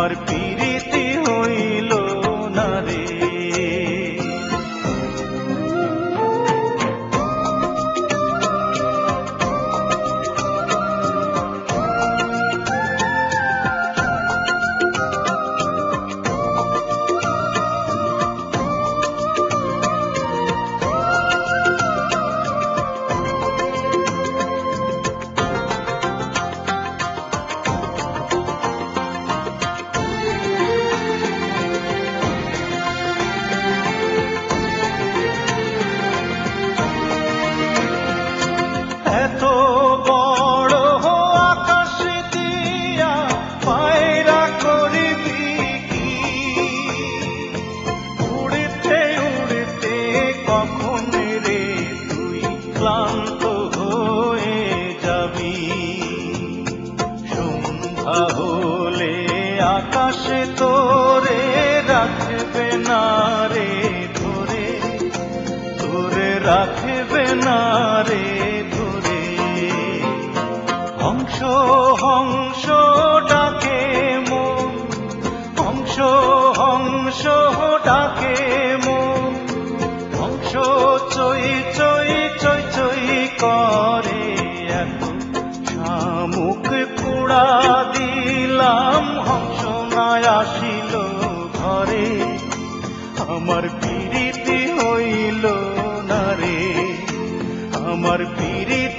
আমার পিরিতি সন্ধ্যা হলে আকাশে তোরে রাখবে না রে, ধরে তোরে রাখবে না রে, ধরে। হংস হংস ডাকে মন হংস হংস ডাকে মন। হংস চই চই চই আমার পিরিতি হইল না রে। আমার পিরিতি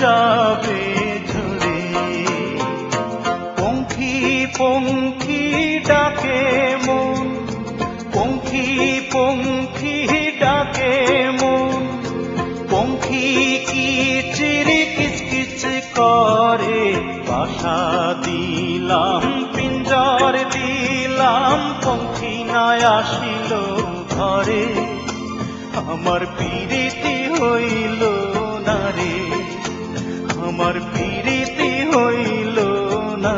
যাবে ঝরে পঙ্খী পঙ্খী ডাকে মন। পঙ্খী পঙ্খী ডাকে মন। পঙ্খী কি চিরি কিচকিচ করে? বাসা দিলাম, পিঞ্জর দিলাম, পঙ্খী না আসিল ঘরে। আমার পিরিতি হইল না আমার পিরিতি হইল না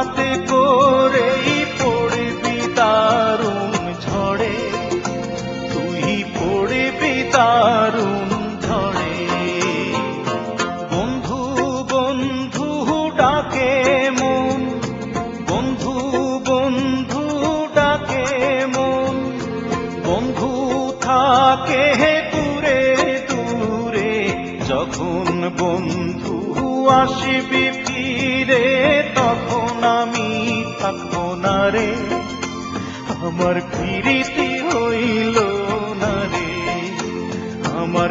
হঠাৎ করেই পড়বি দারুণ ঝড়ে। তুই পড়বি ঝড়ে। বন্ধু বন্ধু ডাকে মন। বন্ধু বন্ধু ডাকে মন। বন্ধু থাকে দূরে দূরে। যখন বন্ধু আসিবি ফিরে তখন আমি থাকব না রে। আমার পিরিতি হইল না রে। আমার